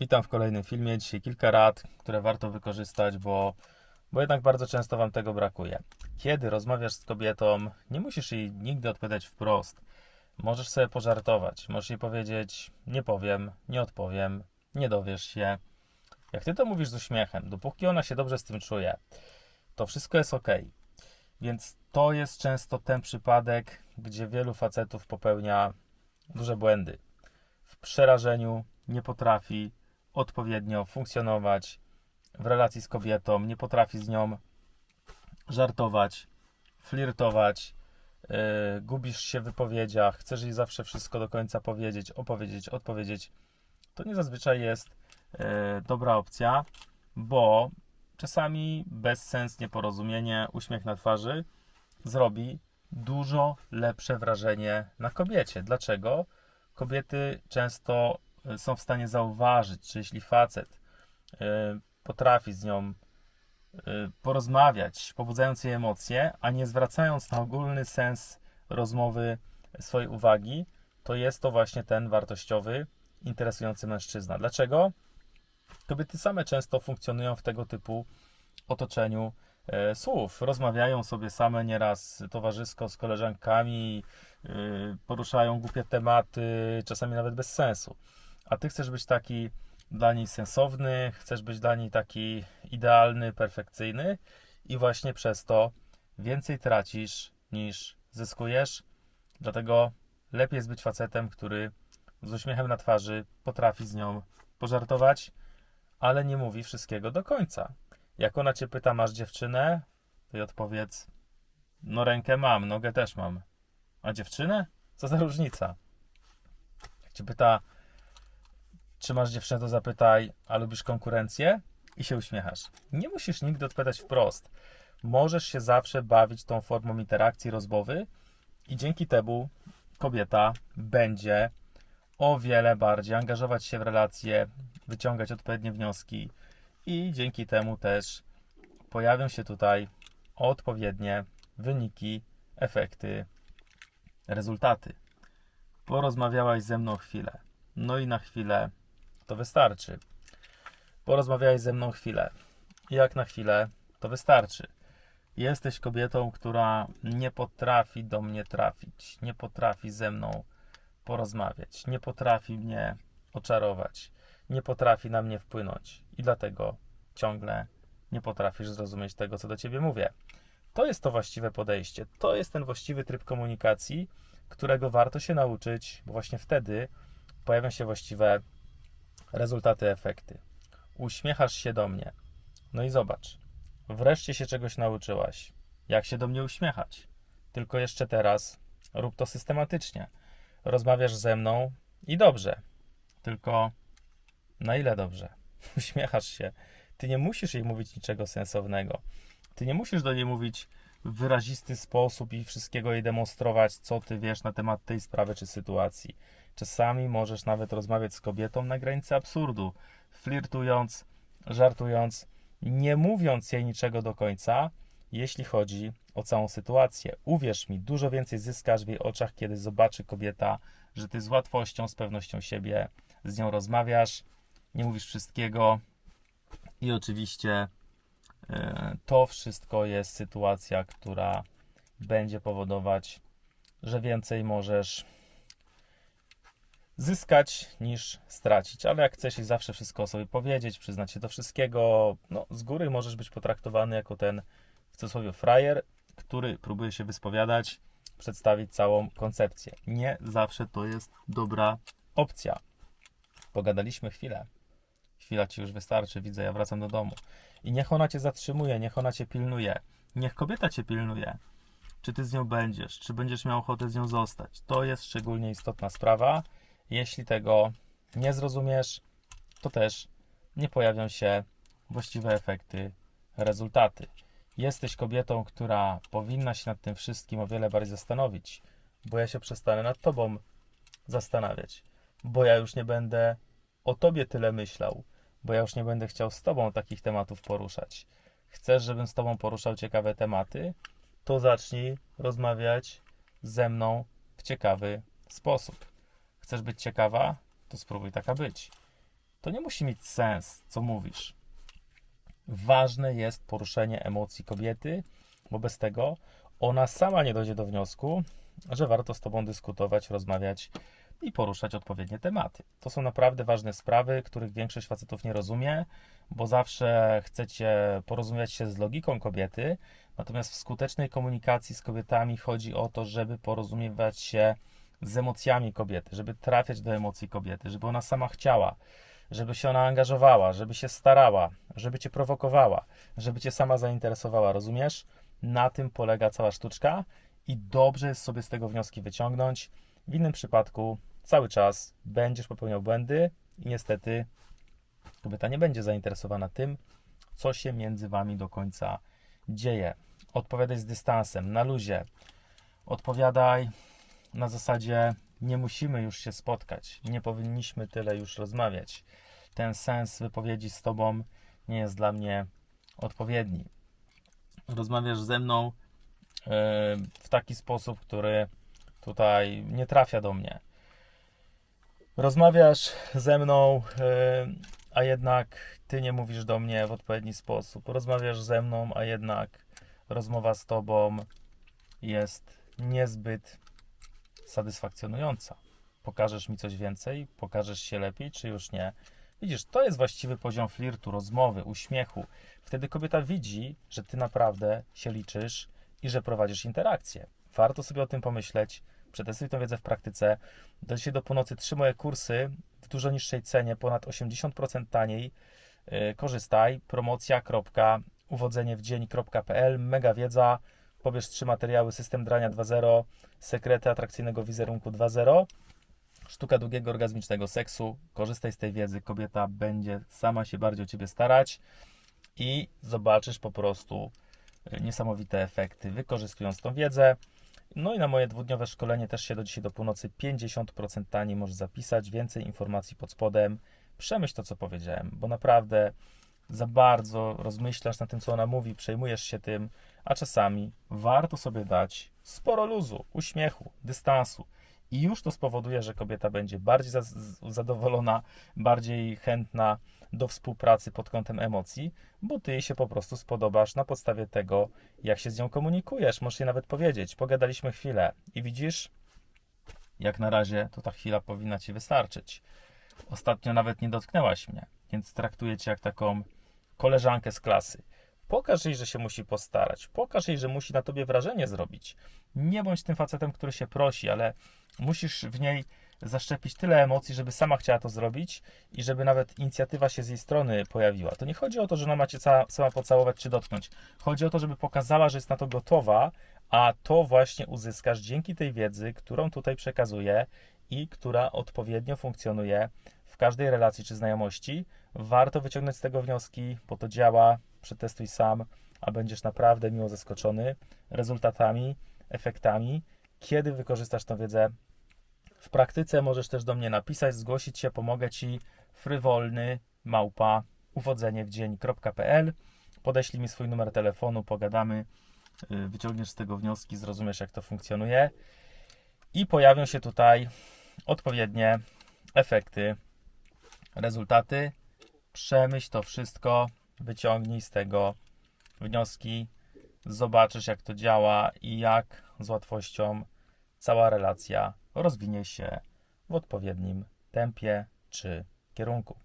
Witam w kolejnym filmie. Dzisiaj kilka rad, które warto wykorzystać, bo, bo jednak bardzo często Wam tego brakuje. Kiedy rozmawiasz z kobietą, nie musisz jej nigdy odpowiadać wprost. Możesz sobie pożartować, możesz jej powiedzieć: Nie powiem, nie odpowiem, nie dowiesz się. Jak Ty to mówisz z uśmiechem, dopóki ona się dobrze z tym czuje, to wszystko jest ok. Więc to jest często ten przypadek, gdzie wielu facetów popełnia duże błędy. W przerażeniu nie potrafi odpowiednio funkcjonować w relacji z kobietą, nie potrafi z nią żartować, flirtować, yy, gubisz się w wypowiedziach, chcesz jej zawsze wszystko do końca powiedzieć, opowiedzieć, odpowiedzieć. To nie zazwyczaj jest yy, dobra opcja, bo czasami bezsens, nieporozumienie, uśmiech na twarzy zrobi dużo lepsze wrażenie na kobiecie. Dlaczego? Kobiety często są w stanie zauważyć, czy jeśli facet y, potrafi z nią y, porozmawiać, pobudzając jej emocje, a nie zwracając na ogólny sens rozmowy swojej uwagi, to jest to właśnie ten wartościowy, interesujący mężczyzna. Dlaczego? Kobiety same często funkcjonują w tego typu otoczeniu e, słów. Rozmawiają sobie same nieraz towarzysko z koleżankami, y, poruszają głupie tematy, czasami nawet bez sensu. A ty chcesz być taki dla niej sensowny, chcesz być dla niej taki idealny, perfekcyjny i właśnie przez to więcej tracisz niż zyskujesz. Dlatego lepiej jest być facetem, który z uśmiechem na twarzy potrafi z nią pożartować, ale nie mówi wszystkiego do końca. Jak ona cię pyta, masz dziewczynę, to odpowiedz, no rękę mam, nogę też mam. A dziewczynę? Co za różnica? Jak cię pyta, czy masz dziewczynę, to zapytaj, a lubisz konkurencję? I się uśmiechasz. Nie musisz nigdy odpowiadać wprost. Możesz się zawsze bawić tą formą interakcji, rozmowy i dzięki temu kobieta będzie o wiele bardziej angażować się w relacje, wyciągać odpowiednie wnioski i dzięki temu też pojawią się tutaj odpowiednie wyniki, efekty, rezultaty. Porozmawiałaś ze mną chwilę. No i na chwilę to wystarczy. Porozmawiałeś ze mną chwilę. Jak na chwilę to wystarczy. Jesteś kobietą, która nie potrafi do mnie trafić, nie potrafi ze mną porozmawiać, nie potrafi mnie oczarować, nie potrafi na mnie wpłynąć i dlatego ciągle nie potrafisz zrozumieć tego, co do ciebie mówię. To jest to właściwe podejście, to jest ten właściwy tryb komunikacji, którego warto się nauczyć, bo właśnie wtedy pojawią się właściwe rezultaty, efekty. Uśmiechasz się do mnie. No i zobacz, wreszcie się czegoś nauczyłaś. Jak się do mnie uśmiechać? Tylko jeszcze teraz rób to systematycznie. Rozmawiasz ze mną i dobrze. Tylko na ile dobrze? Uśmiechasz się. Ty nie musisz jej mówić niczego sensownego. Ty nie musisz do niej mówić w wyrazisty sposób i wszystkiego jej demonstrować, co ty wiesz na temat tej sprawy czy sytuacji. Czasami możesz nawet rozmawiać z kobietą na granicy absurdu, flirtując, żartując, nie mówiąc jej niczego do końca, jeśli chodzi o całą sytuację. Uwierz mi, dużo więcej zyskasz w jej oczach, kiedy zobaczy kobieta, że ty z łatwością, z pewnością siebie z nią rozmawiasz, nie mówisz wszystkiego i oczywiście to wszystko jest sytuacja, która będzie powodować, że więcej możesz zyskać niż stracić. Ale jak chcesz i zawsze wszystko o sobie powiedzieć, przyznać się do wszystkiego, no z góry możesz być potraktowany jako ten w cudzysłowie frajer, który próbuje się wyspowiadać, przedstawić całą koncepcję. Nie zawsze to jest dobra opcja. Pogadaliśmy chwilę. Chwila ci już wystarczy, widzę, ja wracam do domu. I niech ona cię zatrzymuje, niech ona cię pilnuje. Niech kobieta cię pilnuje. Czy ty z nią będziesz, czy będziesz miał ochotę z nią zostać. To jest szczególnie istotna sprawa. Jeśli tego nie zrozumiesz, to też nie pojawią się właściwe efekty, rezultaty. Jesteś kobietą, która powinna się nad tym wszystkim o wiele bardziej zastanowić, bo ja się przestanę nad tobą zastanawiać, bo ja już nie będę o tobie tyle myślał, bo ja już nie będę chciał z tobą takich tematów poruszać. Chcesz, żebym z tobą poruszał ciekawe tematy? To zacznij rozmawiać ze mną w ciekawy sposób. Chcesz być ciekawa? To spróbuj taka być. to nie musi mieć sens, co mówisz. Ważne jest poruszenie emocji kobiety, bo bez tego ona sama nie dojdzie do wniosku, że warto z tobą dyskutować, rozmawiać i poruszać odpowiednie tematy. To są naprawdę ważne sprawy, których większość facetów nie rozumie, bo zawsze chcecie porozmawiać się z logiką kobiety, natomiast w skutecznej komunikacji z kobietami chodzi o to, żeby porozumiewać się z emocjami kobiety, żeby trafiać do emocji kobiety, żeby ona sama chciała, żeby się ona angażowała, żeby się starała, żeby cię prowokowała, żeby cię sama zainteresowała, rozumiesz? Na tym polega cała sztuczka i dobrze jest sobie z tego wnioski wyciągnąć. W innym przypadku cały czas będziesz popełniał błędy i niestety kobieta nie będzie zainteresowana tym, co się między wami do końca dzieje. Odpowiadaj z dystansem, na luzie. Odpowiadaj na zasadzie nie musimy już się spotkać, nie powinniśmy tyle już rozmawiać. Ten sens wypowiedzi z tobą nie jest dla mnie odpowiedni. Rozmawiasz ze mną e, w taki sposób, który tutaj nie trafia do mnie. Rozmawiasz ze mną, e, a jednak ty nie mówisz do mnie w odpowiedni sposób. Rozmawiasz ze mną, a jednak rozmowa z tobą jest niezbyt satysfakcjonująca. Pokażesz mi coś więcej, pokażesz się lepiej, czy już nie. Widzisz, to jest właściwy poziom flirtu, rozmowy, uśmiechu. Wtedy kobieta widzi, że ty naprawdę się liczysz i że prowadzisz interakcję. Warto sobie o tym pomyśleć, przetestuj tę wiedzę w praktyce. Do dzisiaj do północy trzy moje kursy w dużo niższej cenie, ponad 80% taniej. Yy, korzystaj, promocja.uwodzeniewdzień.pl, mega wiedza, pobierz trzy materiały, system drania 2.0, sekrety atrakcyjnego wizerunku 2.0, sztuka długiego orgazmicznego seksu. Korzystaj z tej wiedzy, kobieta będzie sama się bardziej o ciebie starać i zobaczysz po prostu y, niesamowite efekty, wykorzystując tą wiedzę. No i na moje dwudniowe szkolenie też się do dzisiaj do północy 50% taniej możesz zapisać, więcej informacji pod spodem. Przemyśl to, co powiedziałem, bo naprawdę za bardzo rozmyślasz nad tym, co ona mówi, przejmujesz się tym, a czasami warto sobie dać sporo luzu, uśmiechu, dystansu. I już to spowoduje, że kobieta będzie bardziej zadowolona, bardziej chętna do współpracy pod kątem emocji, bo ty jej się po prostu spodobasz na podstawie tego, jak się z nią komunikujesz. Możesz jej nawet powiedzieć, pogadaliśmy chwilę i widzisz, jak na razie to ta chwila powinna ci wystarczyć. Ostatnio nawet nie dotknęłaś mnie, więc traktuję cię jak taką koleżankę z klasy. Pokaż jej, że się musi postarać. Pokaż jej, że musi na tobie wrażenie zrobić. Nie bądź tym facetem, który się prosi, ale musisz w niej zaszczepić tyle emocji, żeby sama chciała to zrobić i żeby nawet inicjatywa się z jej strony pojawiła. To nie chodzi o to, że ona ma cię ca- sama pocałować czy dotknąć. Chodzi o to, żeby pokazała, że jest na to gotowa, a to właśnie uzyskasz dzięki tej wiedzy, którą tutaj przekazuję i która odpowiednio funkcjonuje w każdej relacji czy znajomości. Warto wyciągnąć z tego wnioski, bo to działa. Przetestuj sam, a będziesz naprawdę miło zaskoczony rezultatami, efektami. Kiedy wykorzystasz tę wiedzę w praktyce, możesz też do mnie napisać, zgłosić się, pomogę Ci. Frywolny małpa uwodzeniewdzień.pl Podeślij mi swój numer telefonu, pogadamy, y, wyciągniesz z tego wnioski, zrozumiesz jak to funkcjonuje i pojawią się tutaj odpowiednie efekty, rezultaty. Przemyśl to wszystko, wyciągnij z tego wnioski, zobaczysz jak to działa i jak z łatwością cała relacja rozwinie się w odpowiednim tempie czy kierunku.